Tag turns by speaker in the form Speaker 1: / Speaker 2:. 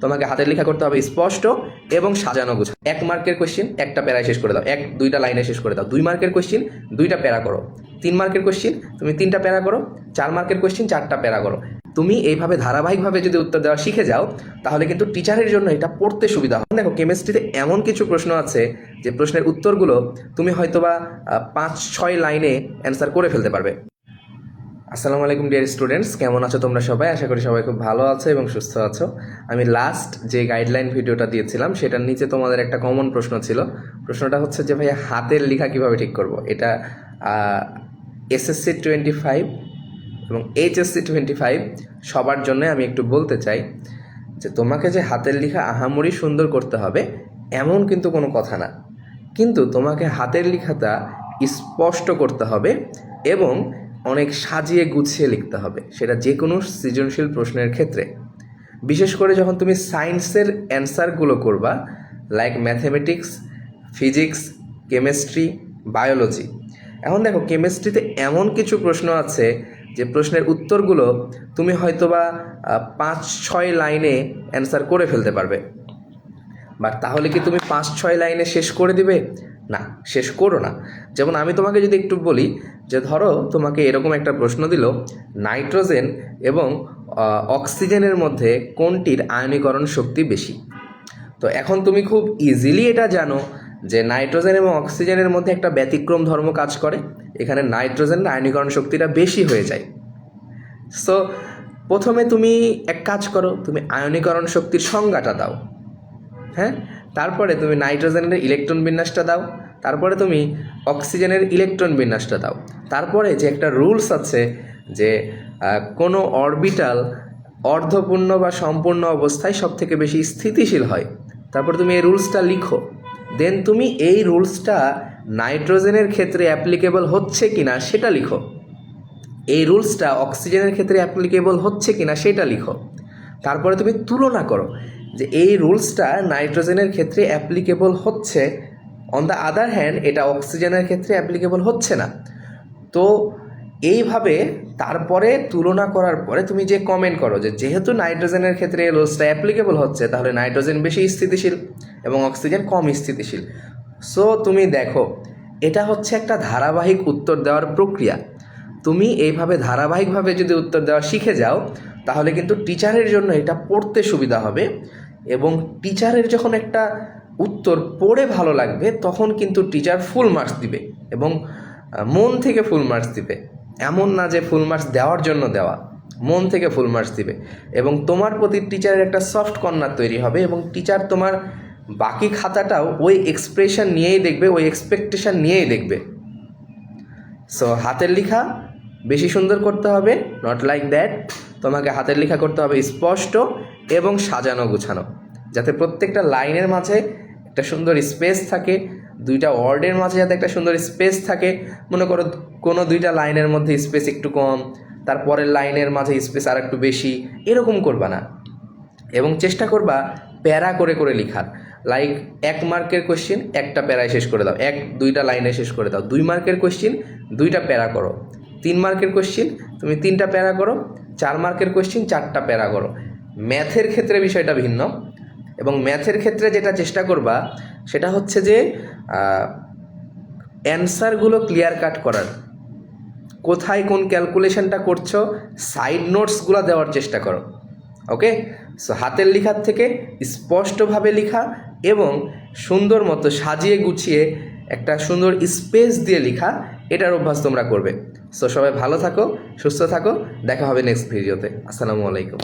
Speaker 1: তোমাকে হাতের লেখা করতে হবে স্পষ্ট এবং সাজানো গোছা এক মার্কের কোশ্চিন একটা প্যারায় শেষ করে দাও। এক, দুইটা লাইনে শেষ করে দাও। দুই মার্কের কোশ্চিন দুইটা প্যারা করো। তিন মার্কের কোশ্চিন তুমি তিনটা প্যারা করো। চার মার্কের কোশ্চিন চারটা প্যারা করো। তুমি এইভাবে ধারাবাহিকভাবে যদি উত্তর দেওয়া শিখে যাও, তাহলে কিন্তু টিচারের জন্য এটা পড়তে সুবিধা হয় দেখো কেমিস্ট্রিতে এমন কিছু প্রশ্ন আছে যে প্রশ্নের উত্তরগুলো তুমি হয়তোবা পাঁচ, ছয় লাইনে অ্যান্সার করে ফেলতে পারবে। আসসালামু আলাইকুম ডিয়ার স্টুডেন্টস কেমন আছো তোমরা সবাই? আশা করি সবাই খুব ভালো আছো এবং সুস্থ আছো। আমি লাস্ট যে গাইডলাইন ভিডিওটা দিয়েছিলাম, সেটার নিচে তোমাদের একটা কমন প্রশ্ন ছিল। প্রশ্নটা হচ্ছে যে ভাই হাতের লেখা কীভাবে ঠিক করব? এটা এসএসসি টোয়েন্টি ফাইভ এবং এইচএসসি টোয়েন্টি ফাইভ সবার জন্য আমি একটু বলতে চাই যে, তোমাকে যে হাতের লেখা আহামরি সুন্দর করতে হবে, এমন কিন্তু কোনো কথা না। কিন্তু তোমাকে হাতের লেখাটা স্পষ্ট করতে হবে এবং অনেক সাজিয়ে গুছিয়ে লিখতে হবে। সেটা যে কোনো সৃজনশীল প্রশ্নের ক্ষেত্রে। বিশেষ করে যখন তুমি সায়েন্সের অ্যান্সারগুলো করবা like mathematics physics chemistry biology এখন দেখো কেমিস্ট্রিতে এমন কিছু প্রশ্ন আছে যে প্রশ্নের উত্তরগুলো তুমি হয়তোবা পাঁচ, ছয় লাইনে অ্যান্সার করে ফেলতে পারবে। বাট তাহলে কি তুমি পাঁচ, ছয় লাইনে শেষ করে দিবে? না, শেষ করো না। যেমন আমি তোমাকে যদি একটু বলি যে ধরো তোমাকে এরকম একটা প্রশ্ন দিল, নাইট্রোজেন এবং অক্সিজেনের মধ্যে কোনটির আয়নীকরণ শক্তি বেশি? তো এখন তুমি খুব ইজিলি এটা জানো যে নাইট্রোজেন এবং অক্সিজেনের মধ্যে একটা ব্যতিক্রম ধর্ম কাজ করে, এখানে নাইট্রোজেনের আয়নীকরণ শক্তিটা বেশি হয়ে যায়। সো প্রথমে তুমি এক কাজ করো, তুমি আয়নীকরণ শক্তির সংজ্ঞাটা দাও। হ্যাঁ? তারপরে তুমি নাইট্রোজেনের ইলেকট্রন বিন্যাসটা দাও, তারপরে তুমি অক্সিজেনের ইলেকট্রন বিন্যাসটা দাও। তারপরে যে একটা রুলস আছে যে কোনো অরবিটাল অর্ধপূর্ণ বা সম্পূর্ণ অবস্থায় সব থেকে বেশি স্থিতিশীল হয়। তারপর তুমি এই রুলসটা লিখো। দেন তুমি এই রুলসটা নাইট্রোজেনের ক্ষেত্রে অ্যাপ্লিকেবল হচ্ছে কিনা সেটা লিখো। এই রুলসটা অক্সিজেনের ক্ষেত্রে অ্যাপ্লিকেবল হচ্ছে কি না সেটা লিখো। তারপরে তুমি তুলনা করো। যে এই রুলসটা নাইট্রোজেনের ক্ষেত্রে অ্যাপ্লিকেবল হচ্ছে। অন দ্য আদার হ্যান্ড এটা অক্সিজেনের ক্ষেত্রে অ্যাপ্লিকেবল হচ্ছে না। তো এইভাবে তারপরে তুলনা করার পরে তুমি যে কমেন্ট করো যে যেহেতু নাইট্রোজেনের ক্ষেত্রে এই রুলসটা অ্যাপ্লিকেবল হচ্ছে, তাহলে নাইট্রোজেন বেশি স্থিতিশীল এবং অক্সিজেন কম স্থিতিশীল। সো তুমি দেখো, এটা হচ্ছে একটা ধারাবাহিক উত্তর দেওয়ার প্রক্রিয়া। তুমি এইভাবে ধারাবাহিকভাবে যদি উত্তর দেওয়া শিখে যাও, তাহলে কিন্তু টিচারের জন্য এটা পড়তে সুবিধা হবে এবং টিচারের যখন একটা উত্তর পড়ে ভালো লাগবে, তখন কিন্তু টিচার ফুল মার্কস দিবে এবং মন থেকে ফুল মার্কস দিবে। এমন না যে ফুল মার্কস দেওয়ার জন্য দেওয়া, মন থেকে ফুল মার্কস দিবে এবং তোমার প্রতি টিচারের একটা সফট কর্নার তৈরি হবে এবং টিচার তোমার বাকি খাতাটাও ওই এক্সপ্রেশন নিয়েই দেখবে, ওই এক্সপেকটেশন নিয়েই দেখবে। সো হাতের লেখা বেশি সুন্দর করতে হবে নট লাইক দ্যাট তোমাকে হাতের লেখা করতে হবে স্পষ্ট এবং সাজানো গুছানো, যাতে প্রত্যেকটা লাইনের মাঝে একটা সুন্দর স্পেস থাকে, দুইটা ওয়ার্ডের মাঝে যাতে একটা সুন্দর স্পেস থাকে। মনে করো কোনো দুইটা লাইনের মধ্যে স্পেস একটু কম তারপরের লাইনের মাঝে স্পেস আর একটু বেশি, এরকম করবা না। এবং চেষ্টা করবা প্যারা করে করে লিখার। লাইক এক মার্কের কোশ্চেন একটা প্যারায় শেষ করে দাও। এক, দুইটা লাইনে শেষ করে দাও। দুই মার্কের কোশ্চেন দুইটা প্যারা করো। তিন মার্কের কোশ্চেন তুমি তিনটা প্যারা করো। চার মার্কের কোশ্চেন চারটা প্যারা করো। ম্যাথের ক্ষেত্রে বিষয়টা ভিন্ন। এবং ম্যাথের ক্ষেত্রে যেটা চেষ্টা করবা, সেটা হচ্ছে যে অ্যান্সারগুলো ক্লিয়ার কাট করার। কোথায় কোন ক্যালকুলেশনটা করছ সাইড নোটসগুলো দেওয়ার চেষ্টা করো। ওকে সো হাতের লেখার থেকে স্পষ্টভাবে লেখা এবং সুন্দর মতো সাজিয়ে গুছিয়ে একটা সুন্দর স্পেস দিয়ে লেখা, এটার অভ্যাস তোমরা করবে। সো সবাই ভালো থাকো, সুস্থ থাকো, দেখা হবে নেক্সট ভিডিওতে আসসালামু আলাইকুম।